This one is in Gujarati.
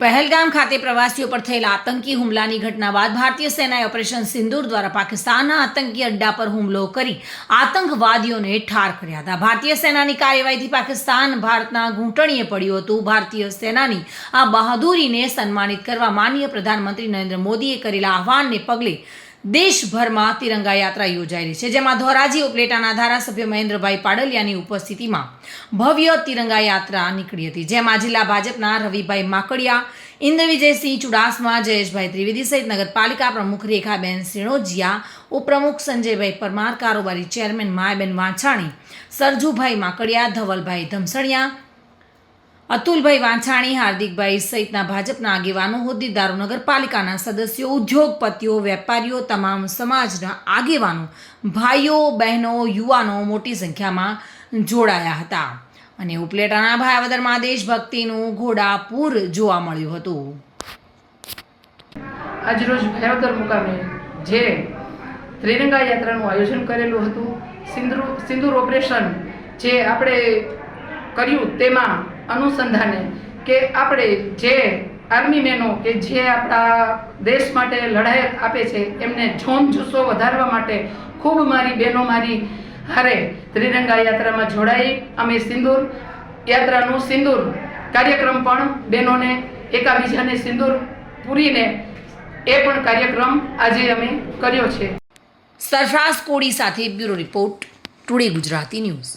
પહેલગામ ખાતે પ્રવાસીઓ પર થયેલા આતંકી હુમલાની ઘટના બાદ ભારતીય સેનાએ ઓપરેશન સિંદૂર દ્વારા પાકિસ્તાનના આતંકી અડ્ડા પર હુમલો કરી આતંકવાદીઓને ઠાર કર્યા હતા. ભારતીય સેનાની કાર્યવાહીથી પાકિસ્તાન ભારતના ઘૂંટણીએ પડ્યું હતું. ભારતીય સેનાની આ બહાદુરીને સન્માનિત કરવા માનનીય પ્રધાનમંત્રી નરેન્દ્ર મોદીએ કરેલા આહવાનને પગલે દેશભરમાં તિરંગા યાત્રા યોજાઈ રહી છે, જેમાં ધોરાજી ઉપલેટાના ધારાસભ્ય મહેન્દ્રભાઈ પાડલિયાની ઉપસ્થિતિમાં ભવ્ય તિરંગા યાત્રા નીકળી હતી, જેમાં જિલ્લા ભાજપના રવિભાઈ માકડિયા, ઇન્દ્રવિજયસિંહ ચુડાસમા, જયેશભાઈ ત્રિવેદી સહિત નગરપાલિકા પ્રમુખ રેખાબેન સિણોજિયા ઉપપ્રમુખ સંજયભાઈ પરમાર, કારોબારી ચેરમેન માયાબેન વાંછાણી, સરજુભાઈ માકડિયા, ધવલભાઈ ધમસણિયા અતુલભાઈ વાંછાણી, હાર્દિકભાઈ સહિતના ભાજપના આગેવાનો, હોદ્દેદારો, નગરપાલિકાના સદસ્યો, ઉદ્યોગપતિઓ, વેપારીઓ, તમામ સમાજના આગેવાનો, ભાઈઓ, બહેનો, યુવાનો મોટી સંખ્યામાં જોડાયા હતા. અને ઉપલેટાના ભાયાવદરમાં દેશભક્તિનું ઘોડાપૂર જોવા મળ્યું હતું. આજરોજ ભયાવદર મુકામે જે ત્રિરંગા યાત્રાનું આયોજન કરેલું હતું સિંદૂર સિંદૂર ઓપરેશન જે આપણે કર્યું તેમાં અનુસંધાને કે આપણે જે આર્મી મેનો કે જે આપણા દેશ માટે લડાઈ આપે છે, એમને જોમ જુસ્સો વધારવા માટે ખૂબ મારી બહેનો મારી હારે ત્રિરંગા યાત્રામાં જોડાઈ. અમે સિંદૂર યાત્રાનું સિંદૂર કાર્યક્રમ પણ બહેનોને, એકાબીજાને સિંદૂર પૂરીને એ પણ કાર્યક્રમ આજે અમે કર્યો છે. સરફરાઝ કોડી સાથે bureau report, today Gujarati news.